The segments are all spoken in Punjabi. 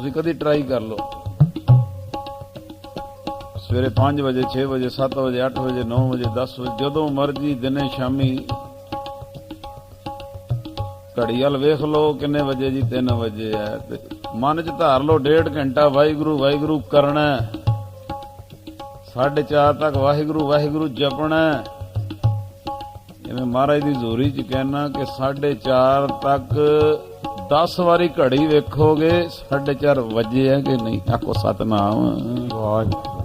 ਤੁਸੀਂ ਕਦੀ ਟਰਾਈ ਕਰ ਲਓ ਸਵੇਰੇ 5 ਵਜੇ 6 ਵਜੇ 7 ਵਜੇ 8 ਵਜੇ 9 ਵਜੇ 10 ਵਜੇ, ਜਦੋਂ ਮਰਜ਼ੀ ਦਿਨੇ ਸ਼ਾਮੀ ਘੜੀ ਵੱਲ ਵੇਖ ਲਓ ਕਿੰਨੇ ਵਜੇ ਜੀ 3 ਵਜੇ ਹੈ ਤੇ ਮਨ 'ਚ ਧਾਰ ਲਓ, ਡੇਢ ਘੰਟਾ ਵਾਹਿਗੁਰੂ ਵਾਹਿਗੁਰੂ ਕਰਨਾ ਹੈ। ਸਾਢੇ ਚਾਰ ਤੱਕ ਵਾਹਿਗੁਰੂ ਵਾਹਿਗੁਰੂ ਜਪਣਾ ਜਿਵੇਂ ਮਹਾਰਾਜ ਦੀ ਜ਼ੋਰੀ 'ਚ ਕਹਿਣਾ ਕਿ ਸਾਢੇ ਚਾਰ ਤੱਕ 10 ਵਾਰੀ ਘੜੀ ਵੇਖੋਗੇ ਸਾਢੇ ਚਾਰ ਵਜੇ ਹੈ ਕਿ ਨਹੀਂ? ਆਖੋ ਸਤਨਾਮ। ਵਾਹਿਗੁਰੂ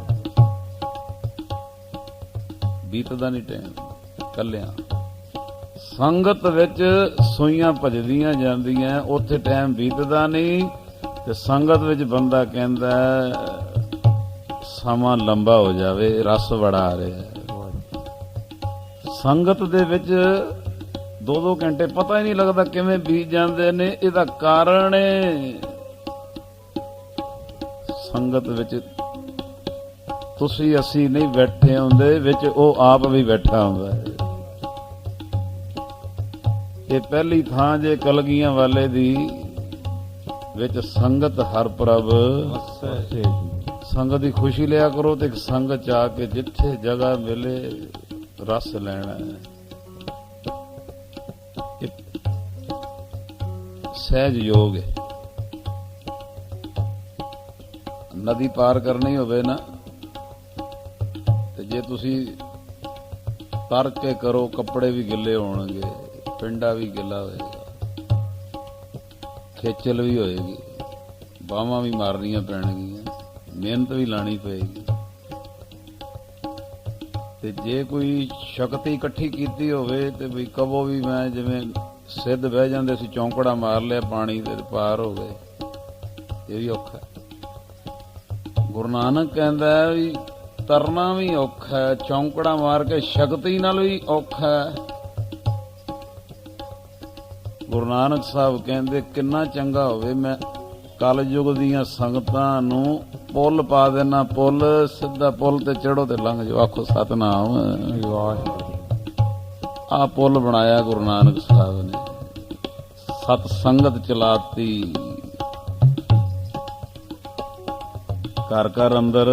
ਬੀਤਦਾ ਨਹੀਂ ਟਾਈਮ, ਕੱਲਿਆਂ। ਸੰਗਤ ਵਿੱਚ ਸੂਈਆਂ ਭਜਦੀਆਂ ਜਾਂਦੀਆਂ, ਉੱਥੇ ਟਾਈਮ ਬੀਤਦਾ ਨਹੀਂ ਤੇ ਸੰਗਤ ਵਿੱਚ ਬੰਦਾ ਕਹਿੰਦਾ, ਸਮਾਂ ਲੰਬਾ ਹੋ ਜਾਵੇ, ਰਸ ਬੜਾ ਆ ਰਿਹਾ। ਸੰਗਤ ਦੇ ਵਿੱਚ ਦੋ ਦੋ ਘੰਟੇ ਪਤਾ ਹੀ ਨਹੀਂ ਲੱਗਦਾ ਕਿਵੇਂ ਬੀਤ ਜਾਂਦੇ ਨੇ, ਇਹਦਾ ਕਾਰਨ ਸੰਗਤ ਵਿੱਚ ਤੁਸੀਂ ਅਸੀਂ ਨਹੀਂ ਬੈਠੇ ਹੁੰਦੇ, ਵਿੱਚ ਉਹ ਆਪ ਵੀ ਬੈਠਾ ਹੁੰਦਾ ਹੈ। ਇਹ ਪਹਿਲੀ ਥਾਂ ਜੇ ਕਲਗੀਆਂ ਵਾਲੇ ਦੀ, ਵਿੱਚ ਸੰਗਤ ਹਰ ਪ੍ਰਭ। ਵਸੈ ਸੰਗਤ ਦੀ ਖੁਸ਼ੀ ਲਿਆ ਕਰੋ ਤੇ ਇੱਕ ਸੰਗਤ ਚ ਆ ਕੇ ਜਿੱਥੇ ਜਗ੍ਹਾ ਮਿਲੇ, ਰਸ ਲੈਣਾ ਹੈ। ਸਹਿਜ ਯੋਗ ਹੈ। ਨਦੀ ਪਾਰ ਕਰਨੀ ਹੋਵੇ ਨਾ, ਤੇ ਜੇ ਤੁਸੀਂ ਤਰ ਕੇ ਕਰੋ, ਕੱਪੜੇ ਵੀ ਗਿੱਲੇ ਹੋਣਗੇ, ਪਿੰਡਾ ਵੀ ਗਿੱਲਾ ਹੋਏਗਾ, ਖੇਚਲ ਵੀ ਹੋਏਗੀ, ਬਾਹਾਂ ਵੀ ਮਾਰਨੀਆਂ ਪੈਣਗੀਆਂ, ਮਿਹਨਤ ਵੀ ਲਾਣੀ ਪਏਗੀ। ਤੇ ਜੇ ਕੋਈ ਸ਼ਕਤੀ ਇਕੱਠੀ ਕੀਤੀ ਹੋਵੇ, ਤੇ ਵੀ ਕਬੋ ਵੀ ਮੈਂ ਜਿਵੇਂ ਸਿੱਧ ਬਹਿ ਜਾਂਦੇ ਸੀ, ਚੌਂਕੜਾ ਮਾਰ ਲਿਆ, ਪਾਣੀ ਦੇ ਪਾਰ ਹੋ ਗਏ। ਇਹ ਵੀ ਔਖਾ ਗੁਰੂ ਨਾਨਕ ਕਹਿੰਦਾ ਵੀ ਤਰਨਾ ਵੀ ਔਖਾ ਹੈ, ਚੌਂਕੜਾ ਮਾਰ ਕੇ ਸ਼ਕਤੀ ਨਾਲ ਵੀ ਔਖਾ ਹੈ। ਗੁਰੂ ਨਾਨਕ ਸਾਹਿਬ ਕਹਿੰਦੇ, ਕਿੰਨਾ ਚੰਗਾ ਹੋਵੇ, ਮੈਂ ਕਲਯੁਗ ਦੀਆਂ ਸੰਗਤਾਂ ਨੂੰ ਪੁੱਲ ਪਾ ਦੇਣਾ ਪੁੱਲ, ਸਿੱਧਾ ਪੁੱਲ ਤੇ ਚੜੋ ਤੇ ਲੰਘ ਜਾਓ, ਆਖੋ ਸਤਨਾਮ। ਵਾਹਿਗੁਰੂ। ਆ ਪੁੱਲ ਬਣਾਇਆ ਗੁਰੂ ਨਾਨਕ ਸਾਹਿਬ ਨੇ। ਸਤ ਸੰਗਤ ਚਲਾਤੀ। ਘਰ ਘਰ ਅੰਦਰ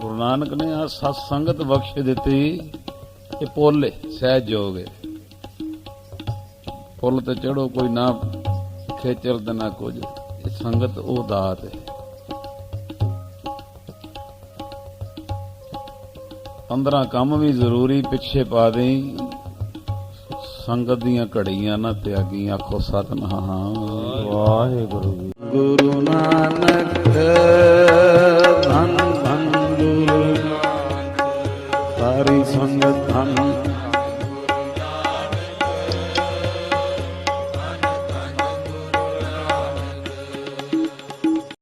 ਗੁਰੂ ਨਾਨਕ ਨੇ ਆ ਸਤ ਸੰਗਤ ਬਖਸ਼ ਦਿੱਤੀ ਇਹ ਪੁੱਲ ਏ ਸਹਿਜ ਜੋਗ ਏ ਪੁੱਲ ਤੇ ਚੜੋ ਕੋਈ ਨਾ ਖੇਚਲ ਤੇ ਨਾ ਕੁਝ। ਇਹ ਸੰਗਤ ਉਹ ਦਾਤ ਹੈ। ਅੰਦਰਾਂ ਕੰਮ ਵੀ ਜ਼ਰੂਰੀ ਪਿੱਛੇ ਪਾ ਦੇਈ। ਸੰਗਤ ਦੀਆਂ ਘੜੀਆਂ ਨਾ ਤਿਆਗੀ ਆਖੋ ਸਤਨਾਮ। ਵਾਹਿਗੁਰੂ ਜੀ ਗੁਰੂ ਨਾਨਕ